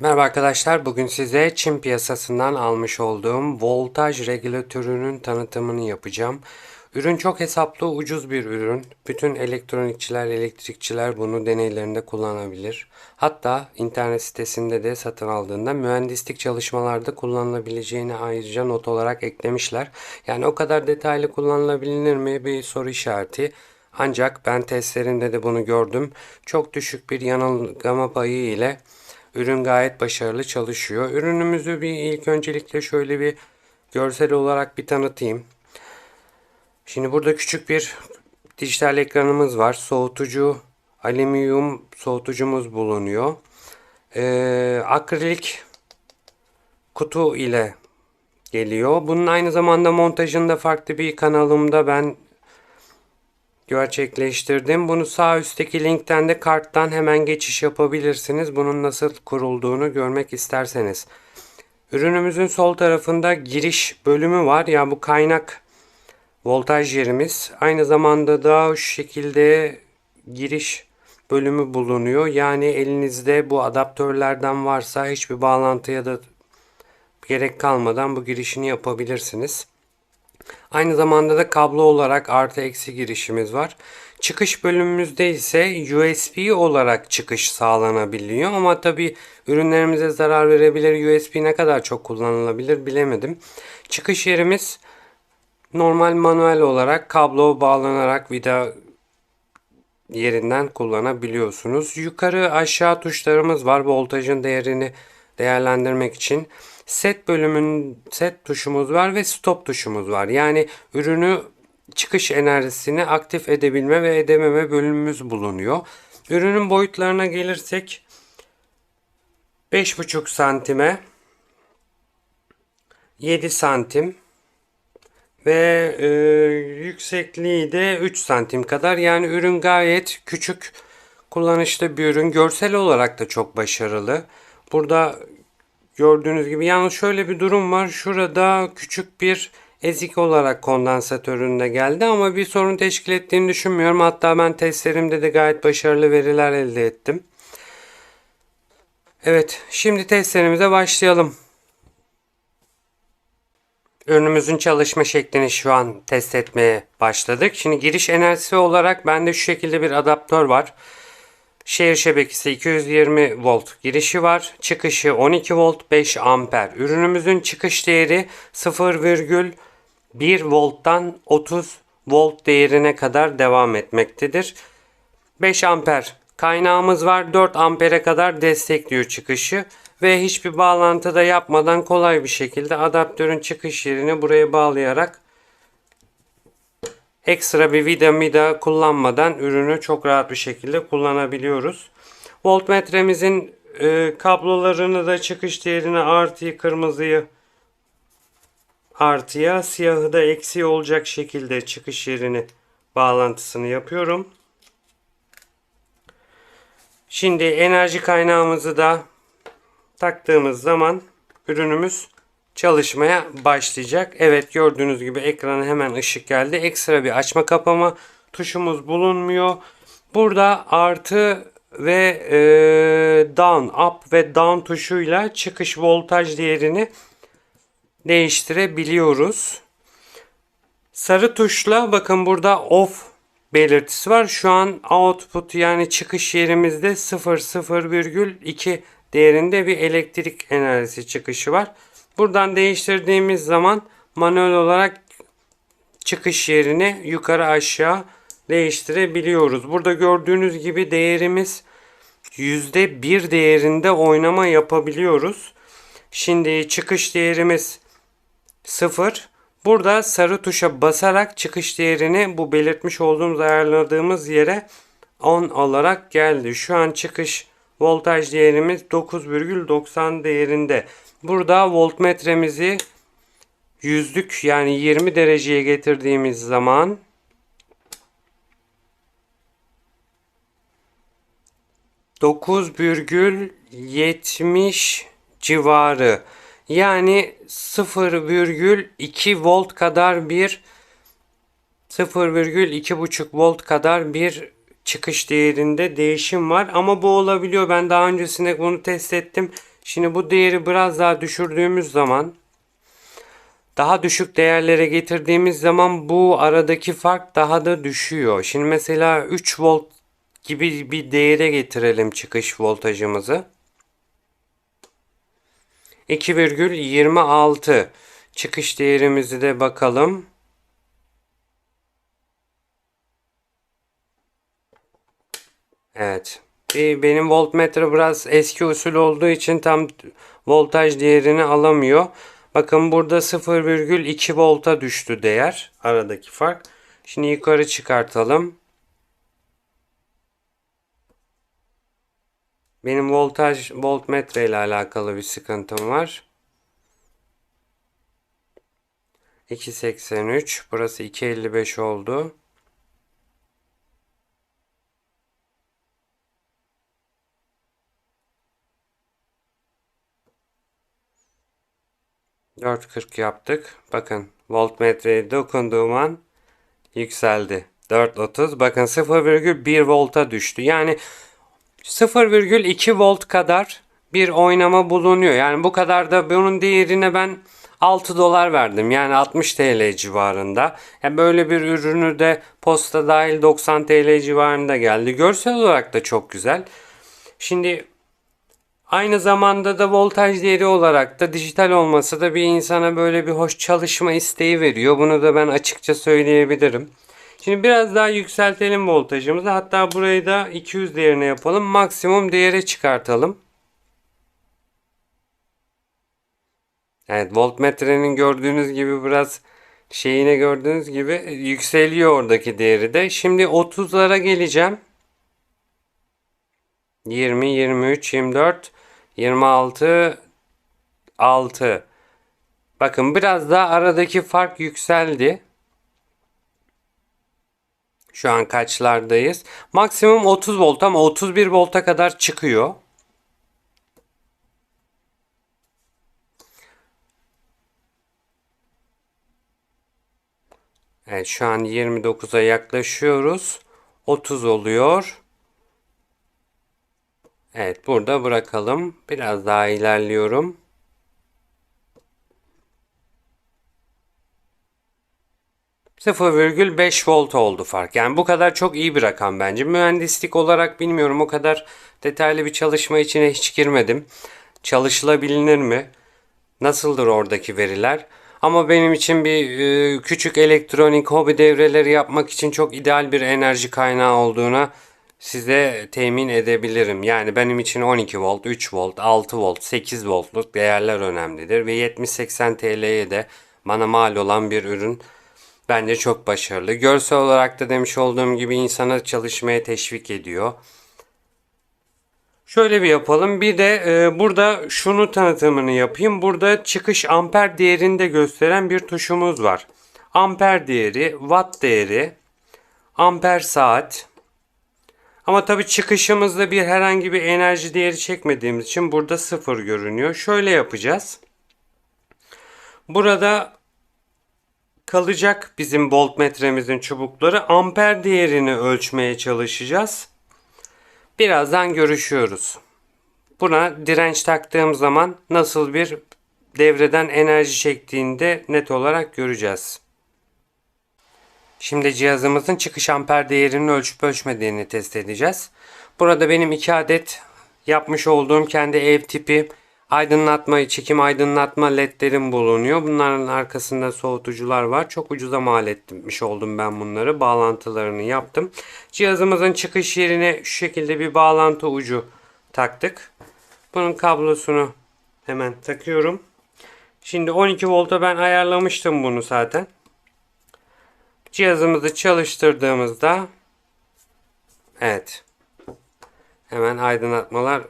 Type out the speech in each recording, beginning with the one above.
Merhaba arkadaşlar. Bugün size Çin piyasasından almış olduğum voltaj regülatörünün tanıtımını yapacağım. Ürün çok hesaplı, ucuz bir ürün. Bütün elektronikçiler, elektrikçiler bunu deneylerinde kullanabilir. Hatta internet sitesinde de satın aldığında mühendislik çalışmalarda kullanılabileceğini ayrıca not olarak eklemişler. Yani o kadar detaylı kullanılabilir mi bir soru işareti. Ancak ben testlerinde de bunu gördüm. Çok düşük bir yanılgama payı ile Ürün gayet başarılı çalışıyor. Ürünümüzü bir ilk öncelikle şöyle bir görsel olarak bir tanıtayım. Şimdi burada küçük bir dijital ekranımız var. Soğutucu, alüminyum soğutucumuz bulunuyor. Ee, akrilik kutu ile geliyor. Bunun aynı zamanda montajında farklı bir kanalımda ben gerçekleştirdim. Bunu sağ üstteki linkten de karttan hemen geçiş yapabilirsiniz. Bunun nasıl kurulduğunu görmek isterseniz. Ürünümüzün sol tarafında giriş bölümü var. Yani bu kaynak voltaj yerimiz. Aynı zamanda da şu şekilde giriş bölümü bulunuyor. Yani elinizde bu adaptörlerden varsa hiçbir bağlantıya da gerek kalmadan bu girişini yapabilirsiniz. Aynı zamanda da kablo olarak artı eksi girişimiz var. Çıkış bölümümüzde ise USB olarak çıkış sağlanabiliyor ama tabi ürünlerimize zarar verebilir. USB ne kadar çok kullanılabilir bilemedim. Çıkış yerimiz normal manuel olarak kablo bağlanarak vida yerinden kullanabiliyorsunuz. Yukarı aşağı tuşlarımız var voltajın değerini değerlendirmek için set bölümün set tuşumuz var ve stop tuşumuz var. Yani ürünü çıkış enerjisini aktif edebilme ve edememe bölümümüz bulunuyor. Ürünün boyutlarına gelirsek 5,5 santime 7 santim ve e, yüksekliği de 3 santim kadar. Yani ürün gayet küçük kullanışlı bir ürün. Görsel olarak da çok başarılı. Burada Gördüğünüz gibi yalnız şöyle bir durum var. Şurada küçük bir ezik olarak kondansatöründe geldi ama bir sorun teşkil ettiğini düşünmüyorum. Hatta ben testlerimde de gayet başarılı veriler elde ettim. Evet şimdi testlerimize başlayalım. Ürünümüzün çalışma şeklini şu an test etmeye başladık. Şimdi giriş enerjisi olarak bende şu şekilde bir adaptör var. Şehir şebekesi 220 volt girişi var. Çıkışı 12 volt 5 amper. Ürünümüzün çıkış değeri 0,1 volttan 30 volt değerine kadar devam etmektedir. 5 amper kaynağımız var. 4 ampere kadar destekliyor çıkışı. Ve hiçbir bağlantı da yapmadan kolay bir şekilde adaptörün çıkış yerini buraya bağlayarak ekstra bir vida mida kullanmadan ürünü çok rahat bir şekilde kullanabiliyoruz. Voltmetremizin e, kablolarını da çıkış değerini artıyı kırmızıyı artıya siyahı da eksi olacak şekilde çıkış yerini bağlantısını yapıyorum. Şimdi enerji kaynağımızı da taktığımız zaman ürünümüz çalışmaya başlayacak. Evet gördüğünüz gibi ekrana hemen ışık geldi. Ekstra bir açma kapama tuşumuz bulunmuyor. Burada artı ve e, down, up ve down tuşuyla çıkış voltaj değerini değiştirebiliyoruz. Sarı tuşla bakın burada off belirtisi var. Şu an output yani çıkış yerimizde 0,2 değerinde bir elektrik enerjisi çıkışı var. Buradan değiştirdiğimiz zaman manuel olarak çıkış yerini yukarı aşağı değiştirebiliyoruz. Burada gördüğünüz gibi değerimiz %1 değerinde oynama yapabiliyoruz. Şimdi çıkış değerimiz 0. Burada sarı tuşa basarak çıkış değerini bu belirtmiş olduğumuz ayarladığımız yere 10 olarak geldi. Şu an çıkış voltaj değerimiz 9,90 değerinde. Burada voltmetremizi yüzlük yani 20 dereceye getirdiğimiz zaman dokuz virgül yetmiş civarı yani 0,2 volt kadar bir 0,2,5 volt kadar bir çıkış değerinde değişim var ama bu olabiliyor. Ben daha öncesinde bunu test ettim. Şimdi bu değeri biraz daha düşürdüğümüz zaman daha düşük değerlere getirdiğimiz zaman bu aradaki fark daha da düşüyor. Şimdi mesela 3 volt gibi bir değere getirelim çıkış voltajımızı. 2,26 çıkış değerimizi de bakalım. Evet. Benim voltmetre biraz eski usul olduğu için tam voltaj değerini alamıyor. Bakın burada 0,2 volta düştü değer. Aradaki fark. Şimdi yukarı çıkartalım. Benim voltaj voltmetre ile alakalı bir sıkıntım var. 2.83 burası 2.55 oldu. 4.40 yaptık. Bakın voltmetreye dokunduğum an yükseldi. 4.30 bakın 0,1 volta düştü. Yani 0,2 volt kadar bir oynama bulunuyor. Yani bu kadar da bunun değerine ben 6 dolar verdim. Yani 60 TL civarında. Yani böyle bir ürünü de posta dahil 90 TL civarında geldi. Görsel olarak da çok güzel. Şimdi Aynı zamanda da voltaj değeri olarak da dijital olması da bir insana böyle bir hoş çalışma isteği veriyor. Bunu da ben açıkça söyleyebilirim. Şimdi biraz daha yükseltelim voltajımızı. Hatta burayı da 200 değerine yapalım. Maksimum değere çıkartalım. Evet voltmetrenin gördüğünüz gibi biraz şeyine gördüğünüz gibi yükseliyor oradaki değeri de. Şimdi 30'lara geleceğim. 20, 23, 24 26 6 Bakın biraz daha aradaki fark yükseldi. Şu an kaçlardayız? Maksimum 30 volt ama 31 volta kadar çıkıyor. Evet şu an 29'a yaklaşıyoruz. 30 oluyor. Evet burada bırakalım. Biraz daha ilerliyorum. %0,5 volt oldu fark. Yani bu kadar çok iyi bir rakam bence. Mühendislik olarak bilmiyorum o kadar detaylı bir çalışma içine hiç girmedim. Çalışılabilir mi? Nasıldır oradaki veriler? Ama benim için bir e, küçük elektronik hobi devreleri yapmak için çok ideal bir enerji kaynağı olduğuna size temin edebilirim. Yani benim için 12 volt, 3 volt, 6 volt, 8 voltluk değerler önemlidir. Ve 70-80 TL'ye de bana mal olan bir ürün bence çok başarılı. Görsel olarak da demiş olduğum gibi insana çalışmaya teşvik ediyor. Şöyle bir yapalım. Bir de e, burada şunu tanıtımını yapayım. Burada çıkış amper değerini de gösteren bir tuşumuz var. Amper değeri, watt değeri, amper saat, ama tabii çıkışımızda bir herhangi bir enerji değeri çekmediğimiz için burada sıfır görünüyor. Şöyle yapacağız. Burada kalacak bizim voltmetremizin çubukları. Amper değerini ölçmeye çalışacağız. Birazdan görüşüyoruz. Buna direnç taktığım zaman nasıl bir devreden enerji çektiğinde net olarak göreceğiz. Şimdi cihazımızın çıkış amper değerini ölçüp ölçmediğini test edeceğiz. Burada benim iki adet yapmış olduğum kendi ev tipi aydınlatma, çekim aydınlatma ledlerim bulunuyor. Bunların arkasında soğutucular var. Çok ucuza mal etmiş oldum ben bunları. Bağlantılarını yaptım. Cihazımızın çıkış yerine şu şekilde bir bağlantı ucu taktık. Bunun kablosunu hemen takıyorum. Şimdi 12 volta ben ayarlamıştım bunu zaten. Cihazımızı çalıştırdığımızda evet hemen aydınlatmalar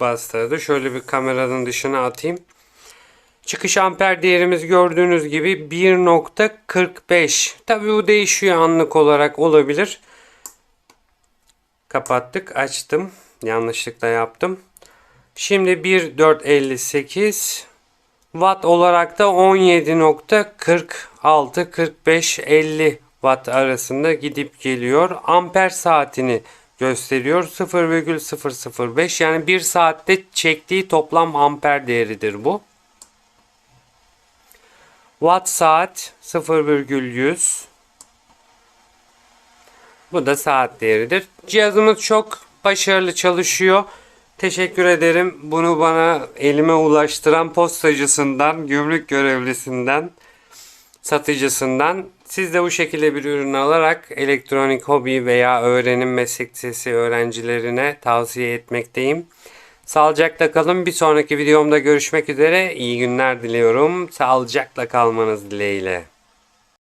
bastırdı. Şöyle bir kameranın dışına atayım. Çıkış amper değerimiz gördüğünüz gibi 1.45. Tabi bu değişiyor anlık olarak olabilir. Kapattık açtım. Yanlışlıkla yaptım. Şimdi 1.458 Watt olarak da 17.46 45 50 watt arasında gidip geliyor. Amper saatini gösteriyor. 0,005 yani 1 saatte çektiği toplam amper değeridir bu. Watt saat 0,100 bu da saat değeridir. Cihazımız çok başarılı çalışıyor. Teşekkür ederim. Bunu bana elime ulaştıran postacısından, gümrük görevlisinden, satıcısından. Siz de bu şekilde bir ürün alarak elektronik hobi veya öğrenim meslek lisesi öğrencilerine tavsiye etmekteyim. Sağlıcakla kalın. Bir sonraki videomda görüşmek üzere. İyi günler diliyorum. Sağlıcakla kalmanız dileğiyle.